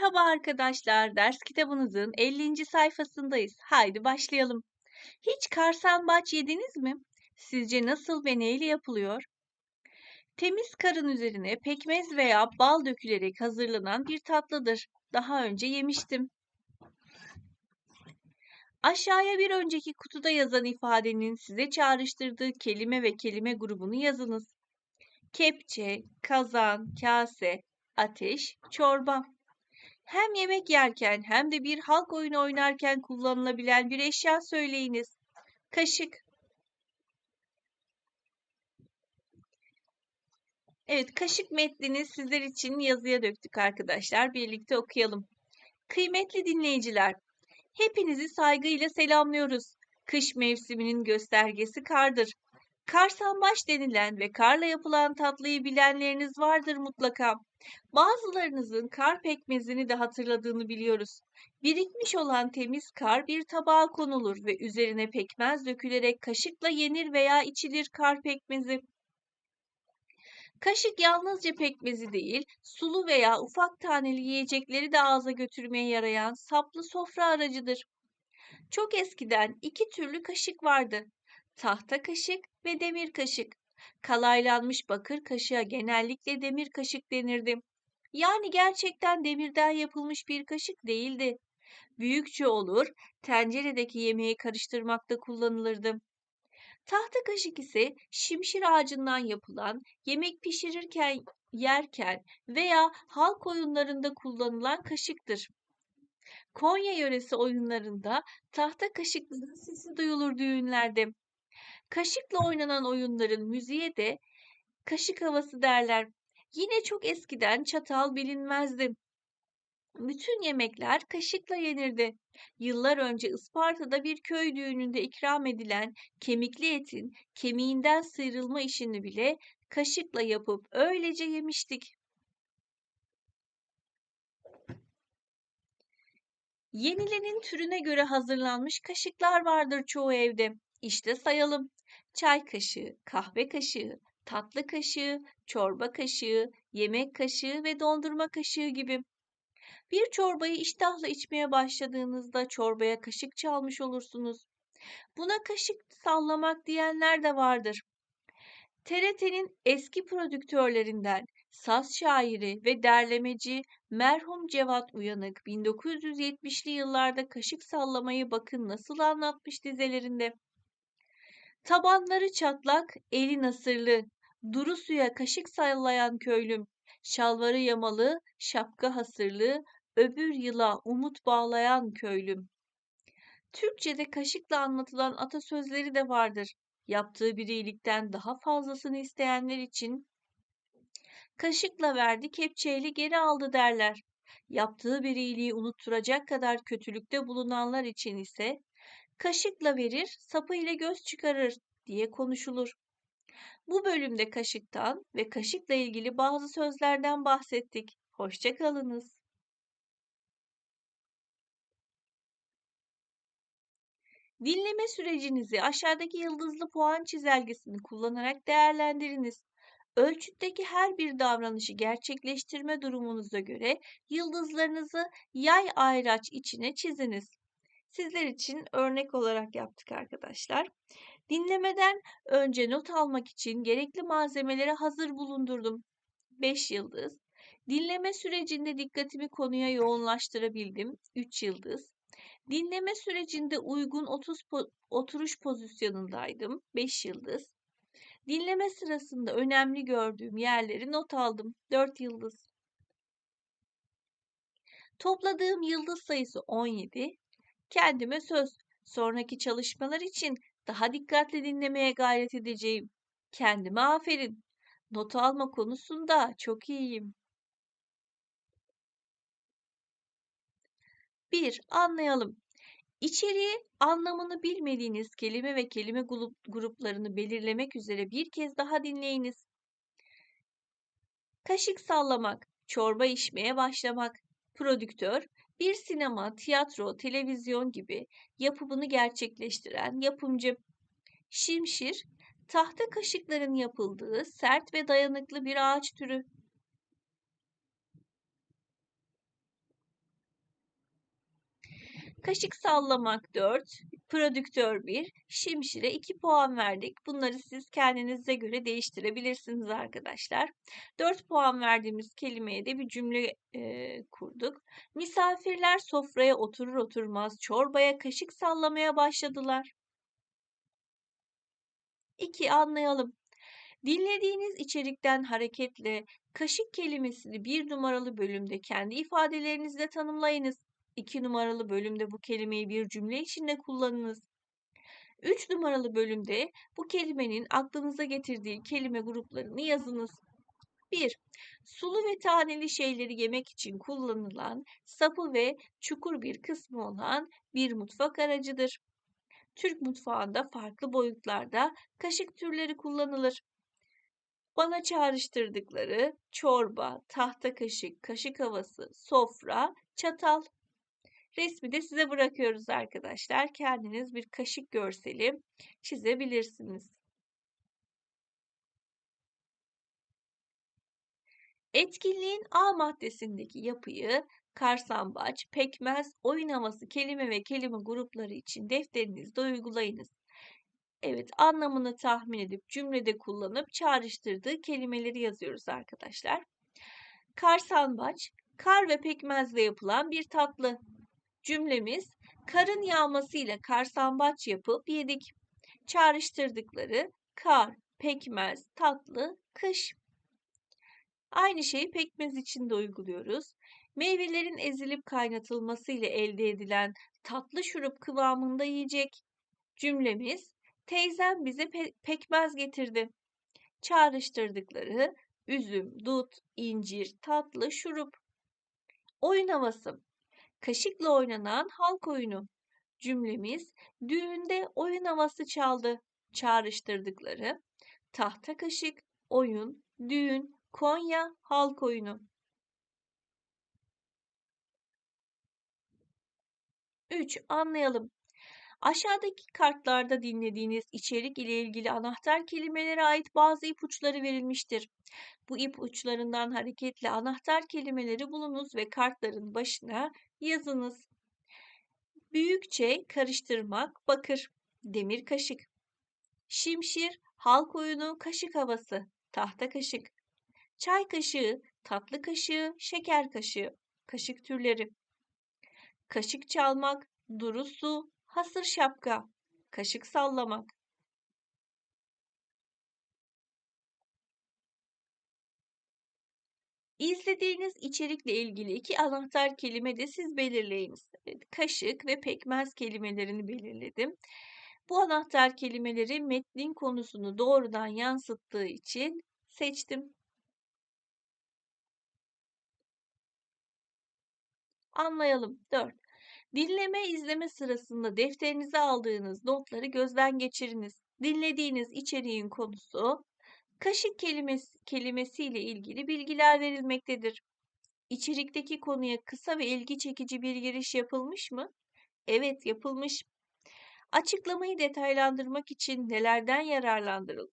Merhaba arkadaşlar, ders kitabınızın 50. sayfasındayız. Haydi başlayalım. Hiç karsambaç yediniz mi? Sizce nasıl ve neyle yapılıyor? Temiz karın üzerine pekmez veya bal dökülerek hazırlanan bir tatlıdır. Daha önce yemiştim. Aşağıya bir önceki kutuda yazan ifadenin size çağrıştırdığı kelime ve kelime grubunu yazınız. Kepçe, kazan, kase, ateş, çorba. Hem yemek yerken hem de bir halk oyunu oynarken kullanılabilen bir eşya söyleyiniz. Kaşık. Evet, kaşık metnini sizler için yazıya döktük arkadaşlar. Birlikte okuyalım. Kıymetli dinleyiciler, hepinizi saygıyla selamlıyoruz. Kış mevsiminin göstergesi kardır. Karsambaç denilen ve karla yapılan tatlıyı bilenleriniz vardır mutlaka. Bazılarınızın kar pekmezini de hatırladığını biliyoruz. Birikmiş olan temiz kar bir tabağa konulur ve üzerine pekmez dökülerek kaşıkla yenir veya içilir kar pekmezi. Kaşık yalnızca pekmezi değil, sulu veya ufak taneli yiyecekleri de ağza götürmeye yarayan saplı sofra aracıdır. Çok eskiden iki türlü kaşık vardı. Tahta kaşık ve demir kaşık. Kalaylanmış bakır kaşığa genellikle demir kaşık denirdi. Yani gerçekten demirden yapılmış bir kaşık değildi. Büyükçe olur, tenceredeki yemeği karıştırmakta kullanılırdı. Tahta kaşık ise şimşir ağacından yapılan, yemek pişirirken, yerken veya halk oyunlarında kullanılan kaşıktır. Konya yöresi oyunlarında tahta kaşıkların sesi duyulur düğünlerde. Kaşıkla oynanan oyunların müziğe de kaşık havası derler. Yine çok eskiden çatal bilinmezdi. Bütün yemekler kaşıkla yenirdi. Yıllar önce Isparta'da bir köy düğününde ikram edilen kemikli etin kemiğinden sıyrılma işini bile kaşıkla yapıp öylece yemiştik. Yenilenin türüne göre hazırlanmış kaşıklar vardır çoğu evde. İşte sayalım. Çay kaşığı, kahve kaşığı, tatlı kaşığı, çorba kaşığı, yemek kaşığı ve dondurma kaşığı gibi. Bir çorbayı iştahla içmeye başladığınızda çorbaya kaşık çalmış olursunuz. Buna kaşık sallamak diyenler de vardır. TRT'nin eski prodüktörlerinden saz şairi ve derlemeci merhum Cevat Uyanık 1970'li yıllarda kaşık sallamayı bakın nasıl anlatmış dizelerinde. Tabanları çatlak, eli nasırlı, duru suya kaşık sallayan köylüm, şalvarı yamalı, şapka hasırlı, öbür yıla umut bağlayan köylüm. Türkçe'de kaşıkla anlatılan atasözleri de vardır. Yaptığı bir iyilikten daha fazlasını isteyenler için kaşıkla verdi, kepçeyle geri aldı derler. Yaptığı bir iyiliği unutturacak kadar kötülükte bulunanlar için ise kaşıkla verir, sapı ile göz çıkarır diye konuşulur. Bu bölümde kaşıktan ve kaşıkla ilgili bazı sözlerden bahsettik. Hoşçakalınız. Dinleme sürecinizi aşağıdaki yıldızlı puan çizelgesini kullanarak değerlendiriniz. Ölçütteki her bir davranışı gerçekleştirme durumunuza göre yıldızlarınızı yay ayraç içine çiziniz. Sizler için örnek olarak yaptık arkadaşlar. Dinlemeden önce not almak için gerekli malzemeleri hazır bulundurdum. 5 yıldız. Dinleme sürecinde dikkatimi konuya yoğunlaştırabildim. 3 yıldız. Dinleme sürecinde uygun 30 po oturuş pozisyonundaydım. 5 yıldız. Dinleme sırasında önemli gördüğüm yerleri not aldım. 4 yıldız. Topladığım yıldız sayısı 17. Kendime söz. Sonraki çalışmalar için daha dikkatli dinlemeye gayret edeceğim. Kendime aferin. Not alma konusunda çok iyiyim. 1. Anlayalım. İçeriği anlamını bilmediğiniz kelime ve kelime gruplarını belirlemek üzere bir kez daha dinleyiniz. Kaşık sallamak, çorba içmeye başlamak, prodüktör, bir sinema, tiyatro, televizyon gibi yapımını gerçekleştiren yapımcı. Şimşir, tahta kaşıkların yapıldığı sert ve dayanıklı bir ağaç türü. Kaşık sallamak 4, prodüktör 1, şimşire 2 puan verdik. Bunları siz kendinize göre değiştirebilirsiniz arkadaşlar. 4 puan verdiğimiz kelimeye de bir cümle e, kurduk. Misafirler sofraya oturur oturmaz çorbaya kaşık sallamaya başladılar. 2. Anlayalım. Dinlediğiniz içerikten hareketle kaşık kelimesini bir numaralı bölümde kendi ifadelerinizle tanımlayınız. 2 numaralı bölümde bu kelimeyi bir cümle içinde kullanınız. 3 numaralı bölümde bu kelimenin aklınıza getirdiği kelime gruplarını yazınız. 1. Sulu ve taneli şeyleri yemek için kullanılan sapı ve çukur bir kısmı olan bir mutfak aracıdır. Türk mutfağında farklı boyutlarda kaşık türleri kullanılır. Bana çağrıştırdıkları çorba, tahta kaşık, kaşık havası, sofra, çatal. Resmi de size bırakıyoruz arkadaşlar. Kendiniz bir kaşık görseli çizebilirsiniz. Etkinliğin A maddesindeki yapıyı karsambaç, pekmez, oyun havası kelime ve kelime grupları için defterinizde uygulayınız. Evet, anlamını tahmin edip cümlede kullanıp çağrıştırdığı kelimeleri yazıyoruz arkadaşlar. Karsambaç, kar ve pekmezle yapılan bir tatlı. Cümlemiz karın yağmasıyla karsambaç yapıp yedik. Çağrıştırdıkları kar, pekmez, tatlı, kış. Aynı şeyi pekmez için de uyguluyoruz. Meyvelerin ezilip kaynatılması ile elde edilen tatlı şurup kıvamında yiyecek. Cümlemiz teyzem bize pe pekmez getirdi. Çağrıştırdıkları üzüm, dut, incir, tatlı, şurup. Oyun havası. Kaşıkla oynanan halk oyunu. Cümlemiz düğünde oyun havası çaldı. Çağrıştırdıkları tahta kaşık, oyun, düğün, Konya halk oyunu. 3. Anlayalım. Aşağıdaki kartlarda dinlediğiniz içerik ile ilgili anahtar kelimelere ait bazı ipuçları verilmiştir. Bu ipuçlarından hareketle anahtar kelimeleri bulunuz ve kartların başına yazınız. Büyükçe karıştırmak, bakır, demir kaşık. Şimşir, halk oyunu, kaşık havası, tahta kaşık. Çay kaşığı, tatlı kaşığı, şeker kaşığı, kaşık türleri. Kaşık çalmak, duru su, hasır şapka, kaşık sallamak. İzlediğiniz içerikle ilgili iki anahtar kelime de siz belirleyiniz. Kaşık ve pekmez kelimelerini belirledim. Bu anahtar kelimeleri metnin konusunu doğrudan yansıttığı için seçtim. Anlayalım. 4. Dinleme izleme sırasında defterinize aldığınız notları gözden geçiriniz. Dinlediğiniz içeriğin konusu kaşık kelimesi, kelimesiyle ilgili bilgiler verilmektedir. İçerikteki konuya kısa ve ilgi çekici bir giriş yapılmış mı? Evet, yapılmış. Açıklamayı detaylandırmak için nelerden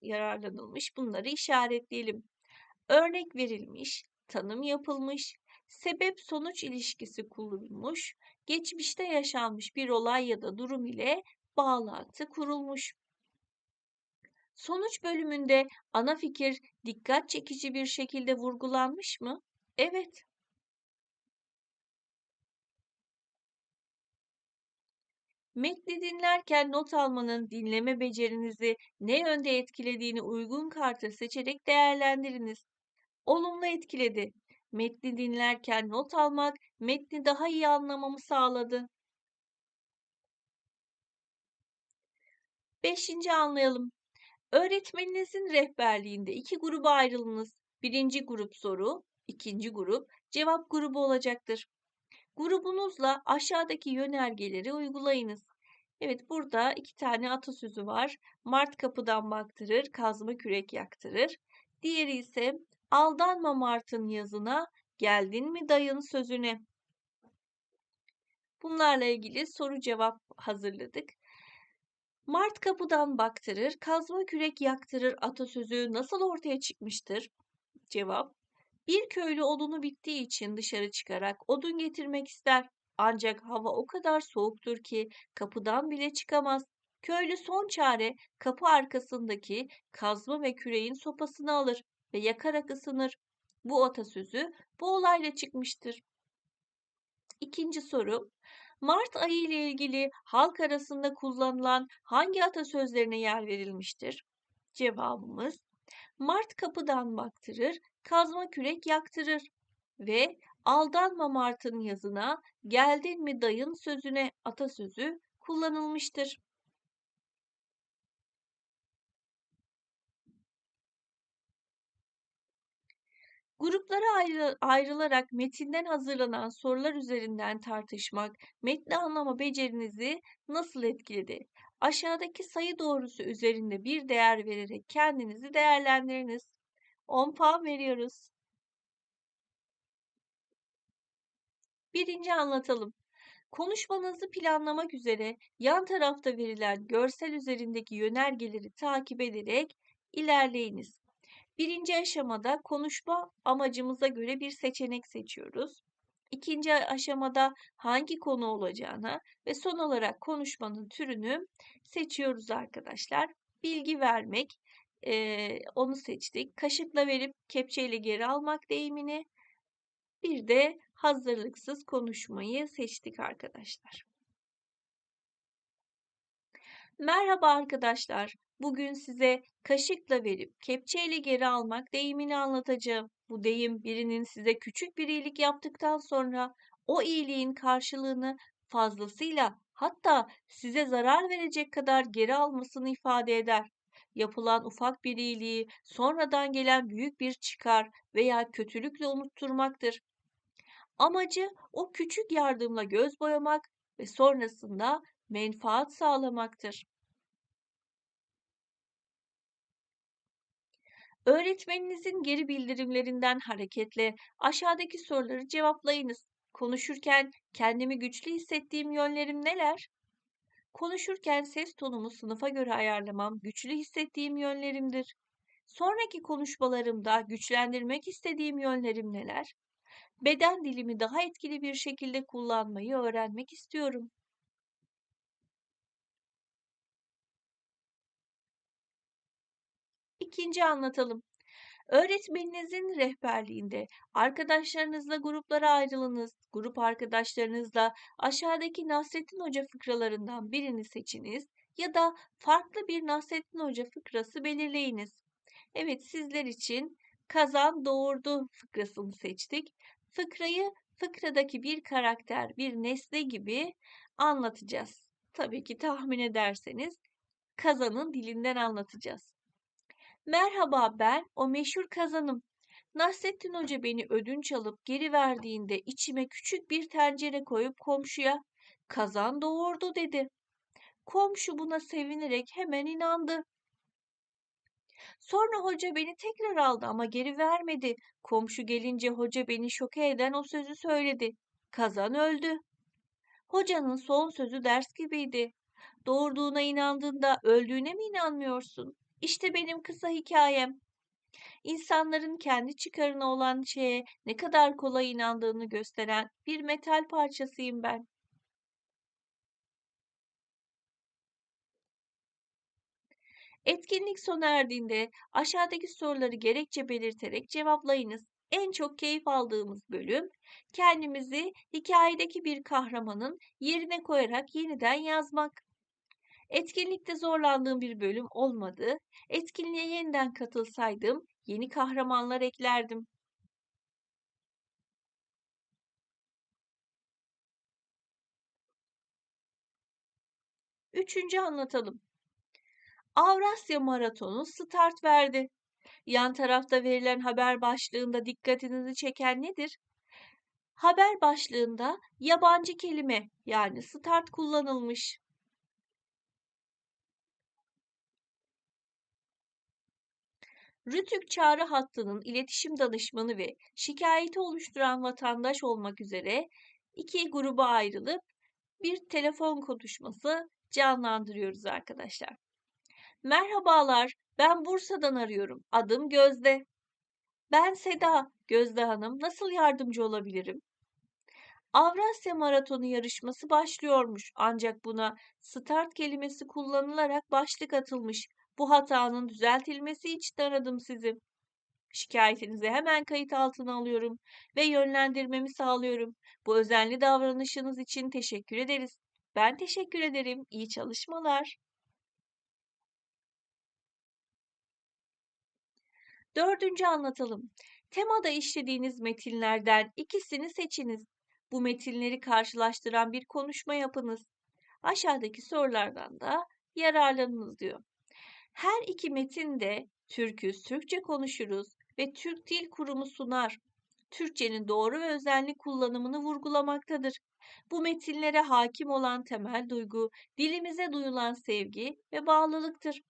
yararlanılmış bunları işaretleyelim. Örnek verilmiş, tanım yapılmış, sebep sonuç ilişkisi kurulmuş, geçmişte yaşanmış bir olay ya da durum ile bağlantı kurulmuş. Sonuç bölümünde ana fikir dikkat çekici bir şekilde vurgulanmış mı? Evet. Metni dinlerken not almanın dinleme becerinizi ne yönde etkilediğini uygun kartı seçerek değerlendiriniz. Olumlu etkiledi. Metni dinlerken not almak metni daha iyi anlamamı sağladı. Beşinci anlayalım. Öğretmeninizin rehberliğinde iki gruba ayrılınız. Birinci grup soru, ikinci grup cevap grubu olacaktır. Grubunuzla aşağıdaki yönergeleri uygulayınız. Evet burada iki tane atasözü var. Mart kapıdan baktırır, kazma kürek yaktırır. Diğeri ise aldanma Mart'ın yazına, geldin mi dayın sözüne. Bunlarla ilgili soru cevap hazırladık. Mart kapıdan baktırır, kazma kürek yaktırır atasözü nasıl ortaya çıkmıştır? Cevap Bir köylü odunu bittiği için dışarı çıkarak odun getirmek ister. Ancak hava o kadar soğuktur ki kapıdan bile çıkamaz. Köylü son çare kapı arkasındaki kazma ve küreğin sopasını alır ve yakarak ısınır. Bu atasözü bu olayla çıkmıştır. İkinci soru. Mart ayı ile ilgili halk arasında kullanılan hangi atasözlerine yer verilmiştir? Cevabımız Mart kapıdan baktırır, kazma kürek yaktırır ve aldanma Mart'ın yazına, geldin mi dayın sözüne atasözü kullanılmıştır. Gruplara ayrı, ayrılarak metinden hazırlanan sorular üzerinden tartışmak, metni anlama becerinizi nasıl etkiledi? Aşağıdaki sayı doğrusu üzerinde bir değer vererek kendinizi değerlendiriniz. 10 puan veriyoruz. Birinci anlatalım. Konuşmanızı planlamak üzere yan tarafta verilen görsel üzerindeki yönergeleri takip ederek ilerleyiniz. Birinci aşamada konuşma amacımıza göre bir seçenek seçiyoruz. İkinci aşamada hangi konu olacağına ve son olarak konuşmanın türünü seçiyoruz arkadaşlar. Bilgi vermek, e, onu seçtik. Kaşıkla verip kepçeyle geri almak deyimini, bir de hazırlıksız konuşmayı seçtik arkadaşlar. Merhaba arkadaşlar. Bugün size kaşıkla verip kepçeyle geri almak deyimini anlatacağım. Bu deyim birinin size küçük bir iyilik yaptıktan sonra o iyiliğin karşılığını fazlasıyla hatta size zarar verecek kadar geri almasını ifade eder. Yapılan ufak bir iyiliği sonradan gelen büyük bir çıkar veya kötülükle unutturmaktır. Amacı o küçük yardımla göz boyamak ve sonrasında menfaat sağlamaktır. Öğretmeninizin geri bildirimlerinden hareketle aşağıdaki soruları cevaplayınız. Konuşurken kendimi güçlü hissettiğim yönlerim neler? Konuşurken ses tonumu sınıfa göre ayarlamam güçlü hissettiğim yönlerimdir. Sonraki konuşmalarımda güçlendirmek istediğim yönlerim neler? Beden dilimi daha etkili bir şekilde kullanmayı öğrenmek istiyorum. İkinci anlatalım. Öğretmeninizin rehberliğinde arkadaşlarınızla gruplara ayrılınız. Grup arkadaşlarınızla aşağıdaki Nasrettin Hoca fıkralarından birini seçiniz ya da farklı bir Nasrettin Hoca fıkrası belirleyiniz. Evet sizler için kazan doğurdu fıkrasını seçtik. Fıkrayı fıkradaki bir karakter, bir nesne gibi anlatacağız. Tabii ki tahmin ederseniz kazanın dilinden anlatacağız. Merhaba ben o meşhur kazanım. Nasrettin Hoca beni ödünç alıp geri verdiğinde içime küçük bir tencere koyup komşuya kazan doğurdu dedi. Komşu buna sevinerek hemen inandı. Sonra hoca beni tekrar aldı ama geri vermedi. Komşu gelince hoca beni şoke eden o sözü söyledi. Kazan öldü. Hocanın son sözü ders gibiydi. Doğurduğuna inandığında öldüğüne mi inanmıyorsun? İşte benim kısa hikayem. İnsanların kendi çıkarına olan şeye ne kadar kolay inandığını gösteren bir metal parçasıyım ben. Etkinlik sona erdiğinde aşağıdaki soruları gerekçe belirterek cevaplayınız. En çok keyif aldığımız bölüm kendimizi hikayedeki bir kahramanın yerine koyarak yeniden yazmak. Etkinlikte zorlandığım bir bölüm olmadı. Etkinliğe yeniden katılsaydım yeni kahramanlar eklerdim. Üçüncü anlatalım. Avrasya Maratonu start verdi. Yan tarafta verilen haber başlığında dikkatinizi çeken nedir? Haber başlığında yabancı kelime yani start kullanılmış. Rütük çağrı hattının iletişim danışmanı ve şikayeti oluşturan vatandaş olmak üzere iki gruba ayrılıp bir telefon konuşması canlandırıyoruz arkadaşlar. Merhabalar, ben Bursa'dan arıyorum. Adım Gözde. Ben Seda. Gözde Hanım, nasıl yardımcı olabilirim? Avrasya Maratonu yarışması başlıyormuş. Ancak buna start kelimesi kullanılarak başlık atılmış. Bu hatanın düzeltilmesi için aradım sizi. Şikayetinizi hemen kayıt altına alıyorum ve yönlendirmemi sağlıyorum. Bu özenli davranışınız için teşekkür ederiz. Ben teşekkür ederim. İyi çalışmalar. Dördüncü anlatalım. Temada işlediğiniz metinlerden ikisini seçiniz. Bu metinleri karşılaştıran bir konuşma yapınız. Aşağıdaki sorulardan da yararlanınız diyor. Her iki metin de Türküz, Türkçe konuşuruz ve Türk Dil Kurumu sunar. Türkçenin doğru ve özenli kullanımını vurgulamaktadır. Bu metinlere hakim olan temel duygu, dilimize duyulan sevgi ve bağlılıktır.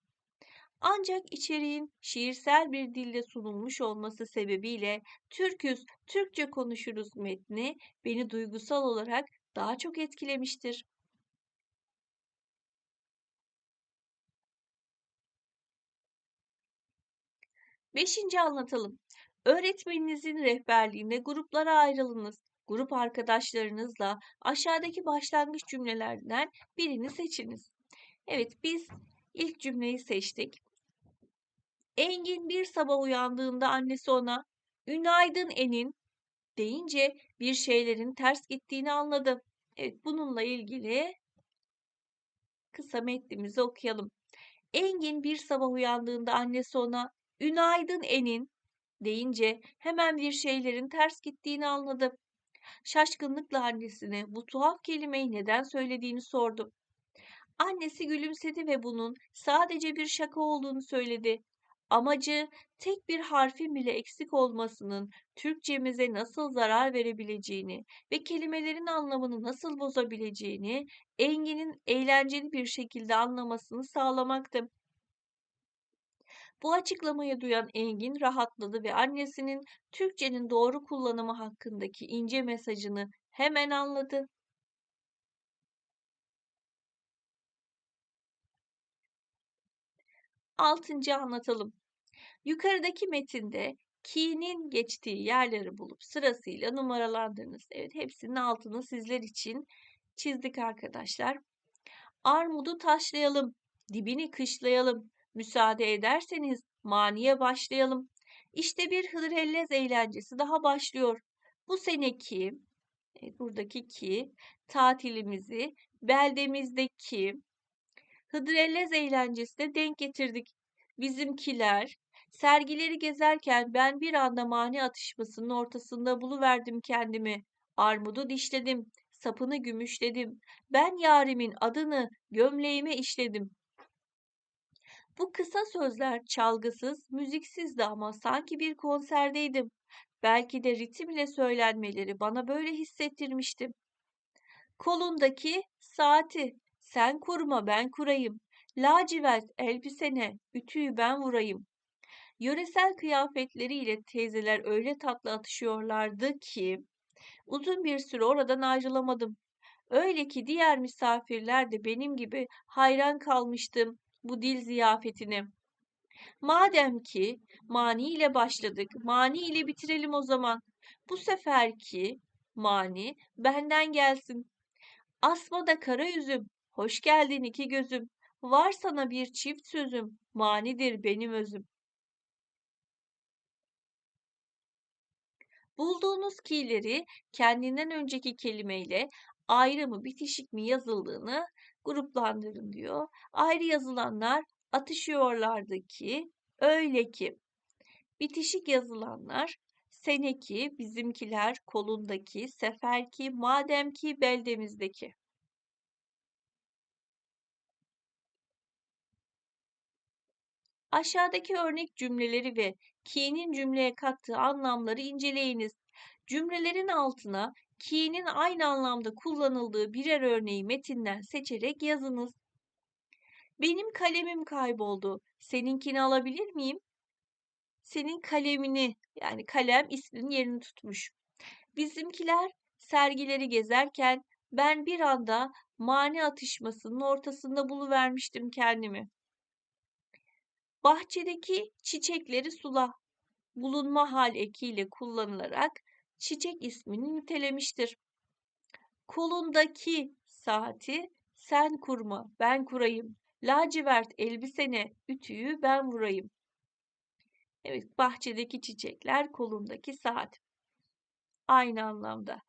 Ancak içeriğin şiirsel bir dilde sunulmuş olması sebebiyle Türküz, Türkçe konuşuruz metni beni duygusal olarak daha çok etkilemiştir. Beşinci anlatalım. Öğretmeninizin rehberliğinde gruplara ayrılınız. Grup arkadaşlarınızla aşağıdaki başlangıç cümlelerden birini seçiniz. Evet biz ilk cümleyi seçtik. Engin bir sabah uyandığında annesi ona "Günaydın Enin" deyince bir şeylerin ters gittiğini anladı. Evet bununla ilgili kısa metnimizi okuyalım. Engin bir sabah uyandığında annesi ona "Günaydın Enin" deyince hemen bir şeylerin ters gittiğini anladı. Şaşkınlıkla annesine bu tuhaf kelimeyi neden söylediğini sordu. Annesi gülümsedi ve bunun sadece bir şaka olduğunu söyledi. Amacı tek bir harfin bile eksik olmasının Türkçemize nasıl zarar verebileceğini ve kelimelerin anlamını nasıl bozabileceğini Engin'in eğlenceli bir şekilde anlamasını sağlamaktı. Bu açıklamayı duyan Engin rahatladı ve annesinin Türkçenin doğru kullanımı hakkındaki ince mesajını hemen anladı. Altıncı anlatalım. Yukarıdaki metinde ki'nin geçtiği yerleri bulup sırasıyla numaralandırınız. Evet hepsinin altını sizler için çizdik arkadaşlar. Armudu taşlayalım, dibini kışlayalım. Müsaade ederseniz maniye başlayalım. İşte bir hıdrellez eğlencesi daha başlıyor. Bu seneki, evet, buradaki ki, tatilimizi beldemizdeki Hıdrellez eğlencesine denk getirdik. Bizimkiler, sergileri gezerken ben bir anda mani atışmasının ortasında buluverdim kendimi. Armudu dişledim, sapını gümüşledim. Ben yarimin adını gömleğime işledim. Bu kısa sözler çalgısız, müziksizdi ama sanki bir konserdeydim. Belki de ritimle söylenmeleri bana böyle hissettirmişti. Kolundaki saati sen kurma ben kurayım. Lacivert elbisene ütüyü ben vurayım. Yöresel kıyafetleriyle teyzeler öyle tatlı atışıyorlardı ki uzun bir süre oradan ayrılamadım. Öyle ki diğer misafirler de benim gibi hayran kalmıştım bu dil ziyafetine. Madem ki mani ile başladık, mani ile bitirelim o zaman. Bu seferki mani benden gelsin. Asma da kara yüzüm, hoş geldin iki gözüm. Var sana bir çift sözüm, manidir benim özüm. Bulduğunuz ki'leri kendinden önceki kelimeyle ayrı mı bitişik mi yazıldığını gruplandırın diyor. Ayrı yazılanlar atışıyorlardı ki, öyle ki. Bitişik yazılanlar seneki, bizimkiler, kolundaki, seferki, mademki, beldemizdeki. Aşağıdaki örnek cümleleri ve ki'nin cümleye kattığı anlamları inceleyiniz. Cümlelerin altına ki'nin aynı anlamda kullanıldığı birer örneği metinden seçerek yazınız. Benim kalemim kayboldu. Seninkini alabilir miyim? Senin kalemini yani kalem isminin yerini tutmuş. Bizimkiler sergileri gezerken ben bir anda mani atışmasının ortasında buluvermiştim kendimi. Bahçedeki çiçekleri sula bulunma hal ekiyle kullanılarak çiçek ismini nitelemiştir. Kolundaki saati sen kurma, ben kurayım. Lacivert elbisene, ütüyü ben vurayım. Evet, bahçedeki çiçekler, kolundaki saat. Aynı anlamda.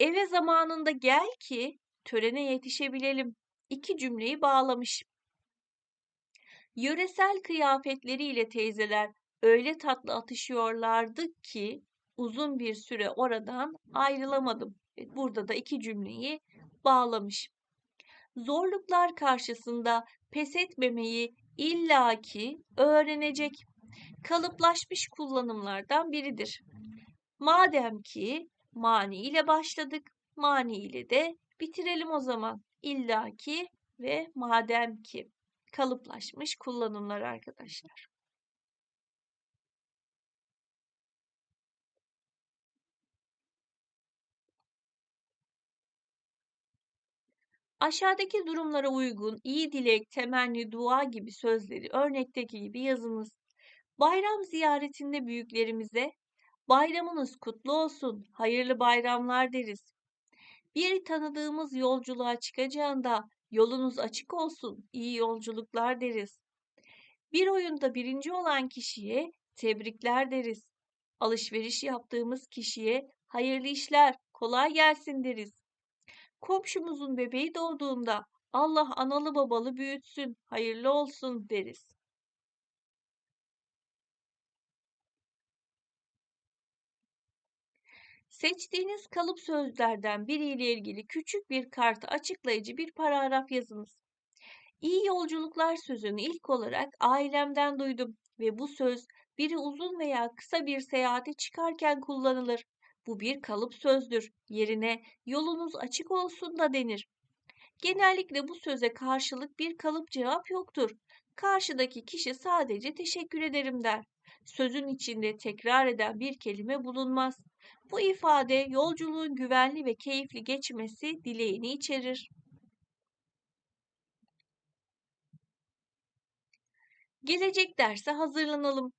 Eve zamanında gel ki törene yetişebilelim. İki cümleyi bağlamış. Yöresel kıyafetleriyle teyzeler öyle tatlı atışıyorlardı ki uzun bir süre oradan ayrılamadım. Evet, Burada da iki cümleyi bağlamış. Zorluklar karşısında pes etmemeyi illaki öğrenecek. Kalıplaşmış kullanımlardan biridir. Madem ki mani ile başladık, mani ile de bitirelim o zaman. İllaki ve madem ki kalıplaşmış kullanımlar arkadaşlar. Aşağıdaki durumlara uygun iyi dilek, temenni, dua gibi sözleri örnekteki gibi yazınız. Bayram ziyaretinde büyüklerimize bayramınız kutlu olsun, hayırlı bayramlar deriz. Bir tanıdığımız yolculuğa çıkacağında yolunuz açık olsun, iyi yolculuklar deriz. Bir oyunda birinci olan kişiye tebrikler deriz. Alışveriş yaptığımız kişiye hayırlı işler, kolay gelsin deriz. Komşumuzun bebeği doğduğunda Allah analı babalı büyütsün, hayırlı olsun deriz. Seçtiğiniz kalıp sözlerden biriyle ilgili küçük bir kartı açıklayıcı bir paragraf yazınız. İyi yolculuklar sözünü ilk olarak ailemden duydum ve bu söz biri uzun veya kısa bir seyahate çıkarken kullanılır. Bu bir kalıp sözdür. Yerine yolunuz açık olsun da denir. Genellikle bu söze karşılık bir kalıp cevap yoktur. Karşıdaki kişi sadece teşekkür ederim der. Sözün içinde tekrar eden bir kelime bulunmaz. Bu ifade yolculuğun güvenli ve keyifli geçmesi dileğini içerir. Gelecek derse hazırlanalım.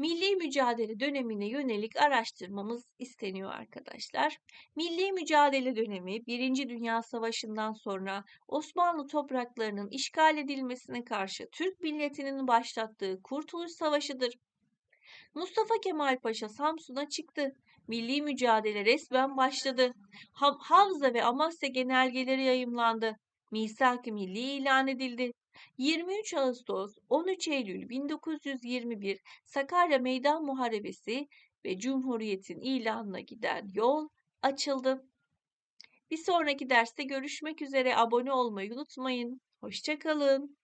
Milli mücadele dönemine yönelik araştırmamız isteniyor arkadaşlar. Milli mücadele dönemi 1. Dünya Savaşı'ndan sonra Osmanlı topraklarının işgal edilmesine karşı Türk milletinin başlattığı Kurtuluş Savaşı'dır. Mustafa Kemal Paşa Samsun'a çıktı. Milli mücadele resmen başladı. Ha- Havza ve Amasya genelgeleri yayımlandı. Misak-ı Milli ilan edildi. 23 Ağustos 13 Eylül 1921 Sakarya Meydan Muharebesi ve Cumhuriyet'in ilanına giden yol açıldı. Bir sonraki derste görüşmek üzere. Abone olmayı unutmayın. Hoşçakalın.